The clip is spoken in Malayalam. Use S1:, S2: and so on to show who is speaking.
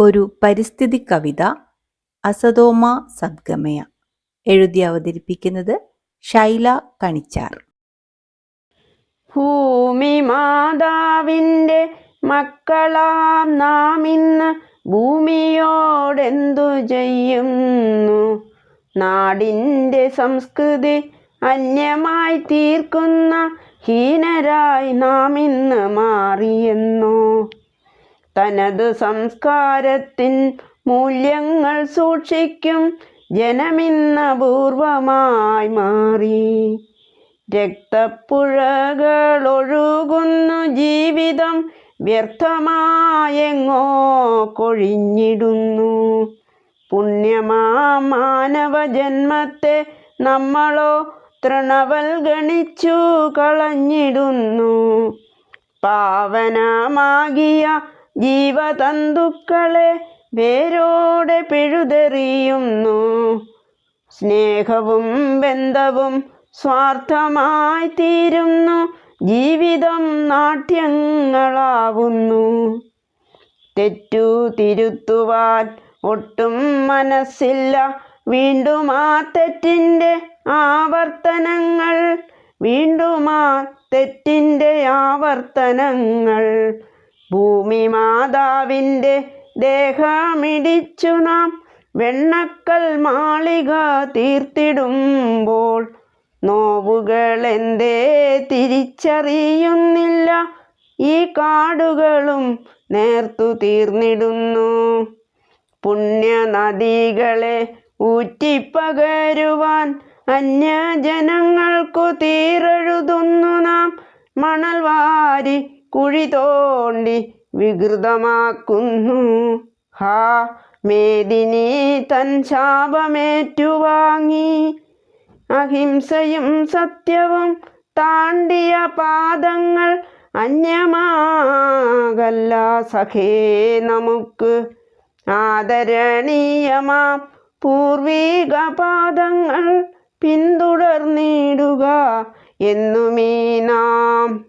S1: ഒരു പരിസ്ഥിതി കവിത അസതോമ സദ്ഗമയ എഴുതി അവതരിപ്പിക്കുന്നത് ശൈല കണിച്ചാർ.
S2: ഭൂമി മാതാവിന്റെ മക്കളാം നാം ഇന്ന് ഭൂമിയോടെന്തു ചെയ്യുന്നു? നാടിന്റെ സംസ്കൃതി അന്യമായി തീർക്കുന്ന ഹീനരായി നാം ഇന്ന് മാറിയെന്നോ? തനത് സംസ്കാരത്തിൻ മൂല്യങ്ങൾ സൂക്ഷിക്കും. ജനമിന്നപൂർവമായി മാറി. രക്തപ്പുഴകൾ ഒഴുകുന്നു. ജീവിതം വ്യർത്ഥമായെങ്ങോ കൊഴിഞ്ഞിടുന്നു. പുണ്യമാ മാനവ ജന്മത്തെ നമ്മളോ തൃണവൽഗണിച്ചു കളഞ്ഞിടുന്നു. പാവനമാകിയ ജീവതന്തുക്കളെ വേരോടെ പിഴുതെറിയുന്നു. സ്നേഹവും ബന്ധവും സ്വാർത്ഥമായി തീരുന്നു. ജീവിതം നാട്യങ്ങളാവുന്നു. തെറ്റു തിരുത്തുവാൻ ഒട്ടും മനസ്സില്ല. വീണ്ടും ആ തെറ്റിന്റെ ആവർത്തനങ്ങൾ വീണ്ടും ആ തെറ്റിന്റെ ആവർത്തനങ്ങൾ ഭൂമി മാതാവിന്റെ ദേഹമിടിച്ചു നാം വെണ്ണക്കൽ മാളിക തീർത്തിടുമ്പോൾ നോവുകൾ എന്തേ തിരിച്ചറിയുന്നില്ല. ഈ കാടുകളും നേർത്തു തീർന്നിടുന്നു. പുണ്യനദികളെ ഊറ്റിപ്പകരുവാൻ അന്യജനങ്ങൾക്കു തീരെഴുതുന്നു നാം. മണൽ വാരി കുഴി തോണ്ടി വികൃതമാക്കുന്നു. ഹാ മേദിനി തൻ ശാപമേറ്റുവാങ്ങി. അഹിംസയും സത്യവും താണ്ടിയ പാദങ്ങൾ അന്യമാകല്ല സഖേ നമുക്ക്. ആദരണീയമാം പൂർവീക പാദങ്ങൾ പിന്തുടർന്നിടുക എന്നുമീ നാം.